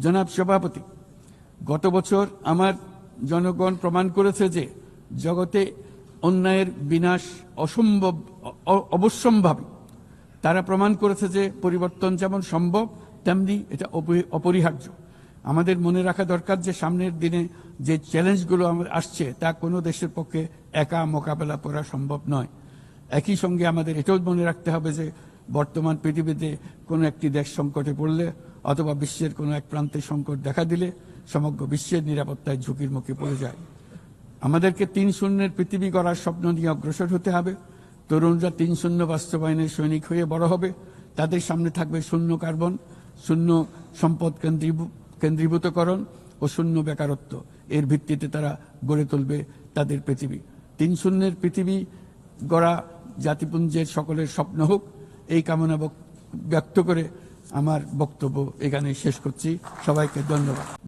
জনাব সভাপতি, গত বছর আমার জনগণ প্রমাণ করেছে যে জগতে অন্যায়ের বিনাশ অসম্ভব অবশ্যম্ভাবী। তারা প্রমাণ করেছে যে পরিবর্তন যেমন সম্ভব, তেমনি এটা অপরি- অপরিহার্য। আমাদের মনে রাখা দরকার যে সামনের দিনে যে চ্যালেঞ্জগুলো আমাদের আসছে, তা কোনো দেশের পক্ষে একা মোকাবেলা করা সম্ভব নয়। একই সঙ্গে আমাদের এটাও মনে রাখতে হবে যে বর্তমান পৃথিবীতে কোনো একটি দেশ সংকটে পড়লে অথবা বিশ্বের কোনো এক প্রান্তে সংকট দেখা দিলে সমগ্র বিশ্বের নিরাপত্তায় ঝুঁকির মুখে পড়ে যায়। আমাদেরকে তিন শূন্যের পৃথিবী গড়ার স্বপ্ন নিয়ে অগ্রসর হতে হবে। তরুণরা তিন শূন্য বাস্তবায়নের সৈনিক হয়ে বড় হবে। তাদের সামনে থাকবে শূন্য কার্বন, শূন্য সম্পদ কেন্দ্রীভূ- কেন্দ্রীভূতকরণ ও শূন্য বেকারত্ব। এর ভিত্তিতে তারা গড়ে তুলবে তাদের পৃথিবী। তিন শূন্যের পৃথিবী গড়া জাতিপুঞ্জের সকলের স্বপ্ন হোক, এই কামনা ব্যক্ত করে আমার বক্তব্য এখানে শেষ করছি। সবাইকে ধন্যবাদ।